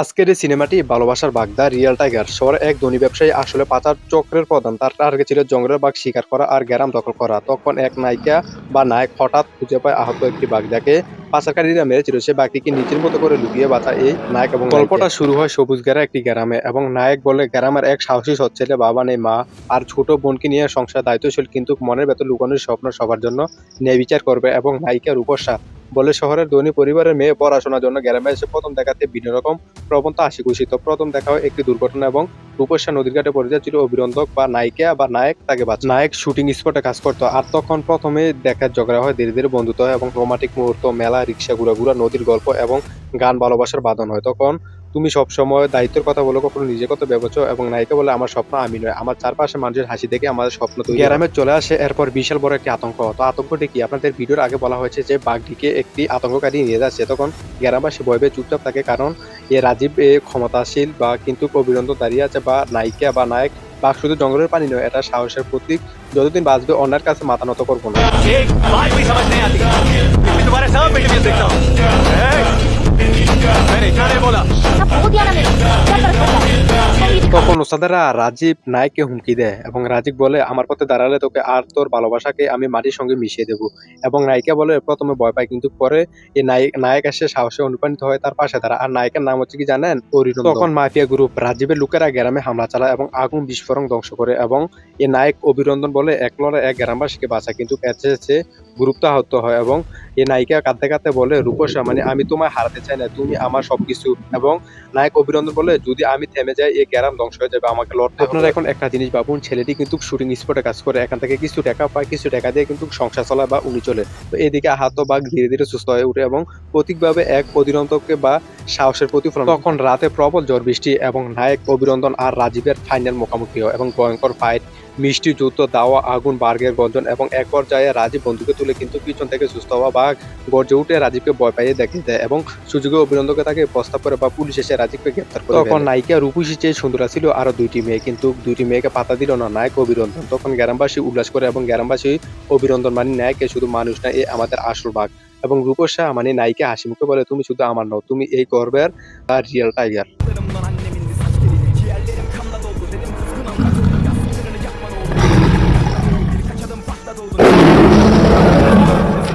আজকের এই সিনেমাটি ভালোবাসার বাগদা রিয়েল টাইগার শহরে এক ধনী ব্যবসায়ী আসলে পাচার চক্রের প্রধান। তার টার্গেট ছিল জঙ্গলের বাঘ শিকার করা আর গ্রাম দখল করা। তখন এক নায়িকা বা নায়ক হঠাৎ খুঁজে পায় আহত একটি বাগদাকে। পাচারকারীরা মেরেছিল সে বাঘটিকে নিজের মতো করে লুকিয়ে বাঁচা এই নায়ক এবং গল্পটা শুরু হয় সবুজ গেরা একটি গ্রামে এবং নায়ক বলে, গ্রামের এক সাহসী সচ্ছেলে বাবা নেই, মা আর ছোট বোনকে নিয়ে সংসার দায়িত্বশীল, কিন্তু মনের ভেতর লুকানোর স্বপ্ন সবার জন্য ন্যায় বিচার করবে এবং নায়িকা রূপসা বলে শহরের ধনী পরিবারের মেয়ে পড়াশোনার জন্য গ্রামে এসে প্রথম দেখাতে বিভিন্ন রকম প্রবণতা খুশি। তো প্রথম দেখা হয় একটি দুর্ঘটনা এবং রূপসা নদীর ঘাটে পড়ে যাচ্ছিল অভিনন্দক বা নায়িকা বা নায়ক তাকে বাঁচ। নায়ক শুটিং স্পটে কাজ করতো আর তখন প্রথমে দেখার ঝগড়া হয়, ধীরে ধীরে বন্ধুত্ব হয় এবং রোমান্টিক মুহূর্ত, মেলা, রিক্সা ঘুরা ঘুরা নদীর গল্প এবং গান ভালোবাসার বাদন হয়। তখন তুমি সবসময় দায়িত্বের কথা বলো কখনো নিজের কথা ভেবেছো এবং নায়িকা বলে আমার স্বপ্ন আমি নয়। আমার চারপাশে মানুষের হাসি দেখে আমাদের স্বপ্ন তৈরি গ্রামে চলে আসে এরপর বিশাল বড় একটি আতঙ্ক। তো আতঙ্কটি কি? আপনাদের ভিডিওর আগে বলা হয়েছে যে বাঘটিকে একটি আতঙ্ককারী নিয়ে যাচ্ছে। তখন গ্রামবাসী ভয় পেয়ে চুপচাপ থাকে কারণ এ রাজীব এ ক্ষমতাশীল বা কিন্তু অভিনন্দন দাঁড়িয়ে আছে বা নায়িকা বা নায়ক বাঘ শুধু জঙ্গলের পানি নয় এটা সাহসের প্রতীক। যতদিন বাঁচবে অন্যের কাছে মাথা নত করব না। odian a menos. তখন ওস্তাদেরা রাজীব নায়ককে হুমকি দেয় এবং রাজীব বলে, আমার পথে দাঁড়ালে তোকে আর তোর ভালোবাসাকে আমি মাটির সঙ্গে মিশিয়ে দেবো। এবং নায়িকা বলে, প্রথমে ভয় পায়, কিন্তু পরে এই নায়ক নায়ক এসে সাহসে অনুপ্রাণিত হয় তার পাশে দাঁড়া। আর নায়কের নাম হচ্ছে কি জানেন? অরিনন্দন তখন মাফিয়া গ্রুপ রাজীবের লোকেরা গ্রামে হামলা চালায় এবং আগুন বিস্ফোরণ ধ্বংস করে এবং এই নায়ক অভিনন্দন বলে, এক লড়ে এক গ্রামবাসীকে বাঁচায় কিন্তু এসে গ্রুপটা আহত হয় এবং এই নায়িকা কাঁদতে কাঁদতে বলে, রূপসা মানে আমি তোমায় হারাতে চাই না, তুমি আমার সবকিছু। এবং নায়ক অভিনন্দন বলে, যদি আমি থেমে যাই এই গ্রাম ধ্বংস হয়ে যাবে, আমাকে লড়তে আপনারা এখন একটা জিনিস ভাবুন, ছেলেটি কিন্তু শুটিং স্পটে কাজ করে, এখান থেকে কিছু টাকা পায়, কিছু টাকা দিয়ে কিন্তু সংসার চলায় বা উনি চলে। তো এদিকে আহত বা ধীরে ধীরে সুস্থ হয়ে ওঠে এবং প্রতীকভাবে এক অধিরন্তকে বা সাহসের প্রতিফলন। তখন রাতে প্রবল ঝড় বৃষ্টি এবং নায়ক অভিনন্দন আর রাজীবের ফাইনাল মুখোমুখি এবং ভয়ঙ্কর ফাইট মিষ্টি যুদ্ধ দাওয়া আগুন বার্গের গর্জন এবং এক পর্যায়ে রাজীব বন্ধুকে তুলে কিন্তু পিছন থেকে সুস্থ হওয়া বাঘ গর্জে উঠে রাজীবকে ভয় পাইয়ে দেখে দেয় এবং সুযোগে অভিনন্দনকে তাকে প্রস্তাব করে বা পুলিশ এসে রাজীবকে গ্রেপ্তার করে তখন নায়িকা রূপসী চেয়ে সুন্দরা ছিল আরও দুইটি মেয়ে কিন্তু দুইটি মেয়েকে পাতা দিল না। নায়ক অভিনন্দন। তখন গ্রামবাসী উল্লাস করে এবং গ্রামবাসী অভিনন্দন মানে নায়কে শুধু মানুষ না এ আমাদের আসল বাঘ। এবং রূপসা মানে নায়িকা হাসি মুখে বলে তুমি শুধু আমার নও তুমি এই গর্বের রিয়েল টাইগার।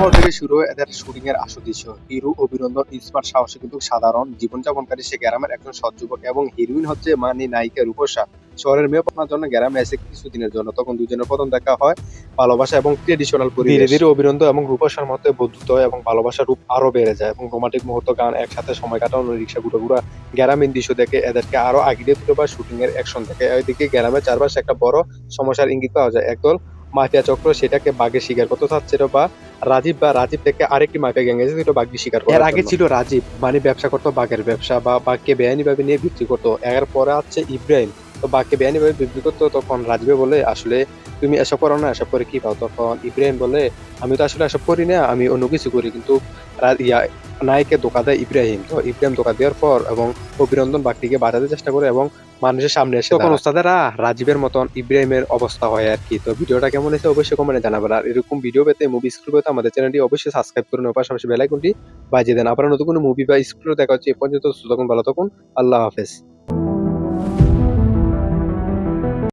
শহর থেকে শুরু হয় এদের শুটিং এর আসল দৃশ্য। হিরো, অভিনন্দন, ইসমার সাহসী কিন্তু সাধারণ জীবনযাপনকারী সে গ্রামের একজন সৎ এবং হিরোইন হচ্ছে মানে নায়িকা রূপসা শহরের মেয়ে পাওয়ার জন্য গ্রামে এসে কিছুদিনের জন্য তখন দুজনের প্রথম দেখা হয় ভালোবাসা এবং ট্রেডিশনাল ধীরে ধীরে অভিনন্দন এবং রূপসার মধ্যে বন্ধুত্ব এবং ভালোবাসার রূপ আরও বেড়ে যায় এবং রোমান্টিক মুহূর্ত, গান একসাথে সময় কাটানো, রিক্সা ঘুরে ঘুরা গ্রামীণ দৃশ্য দেখে এদেরকে আরও আগিয়ে তুলে বা শুটিং এর অ্যাকশন দেখে। ওইদিকে গ্রামের চারপাশে একটা বড় সমস্যার ইঙ্গিত পাওয়া যায়। একদল মাফিয়া চক্র সেটাকে বাঘে শিকার করতে চাচ্ছিল বা রাজীব বা রাজীব থেকে আরেকটি মাফিয়া গ্যাং এসে দুটো বাঘ শিকার এর আগে ছিল রাজীব মানে ব্যবসা করতো বাঘের ব্যবসা বা বাঘকে বেআইনি ভাবে নিয়ে বিক্রি করতো। এর পরে আছে ইব্রাহিম তো বাঘকে বেআইনি ভাবে বিক্রি করতো তখন রাজীবে বলে আসলে তুমি এসব করো না এসব করে কি পাও? তখন ইব্রাহিম বলে আমি তো আসলে এসব করি না আমি অন্য কিছু করি। কিন্তু ইয়া নায়কে ধোকা দেয় ইব্রাহিম। তো ইব্রাহিম ধোকা দেওয়ার পর এবং অভিনন্দন বাঘটিকে বাঁচাতে চেষ্টা করে এবং মানুষের সামনে এসে তখন ওস্তাদেরা রাজীবের মতন ইব্রাহিমের অবস্থা হয় আর কি। তো ভিডিওটা কেমন হয়েছে অবশ্যই কমেন্টে জানাবেন। আর এরকম ভিডিও পেতে মুভি স্কুল পেতে আমাদের চ্যানেলটি অবশ্যই সাবস্ক্রাইব করুন। ও পাশাপাশি বেলাইকনটি বাজিয়ে দেন। আবার নতুন কোনো মুভি বা স্কুলে দেখা হচ্ছে এ পর্যন্ত তখন ভালো থাকুন। আল্লাহ হাফেজ।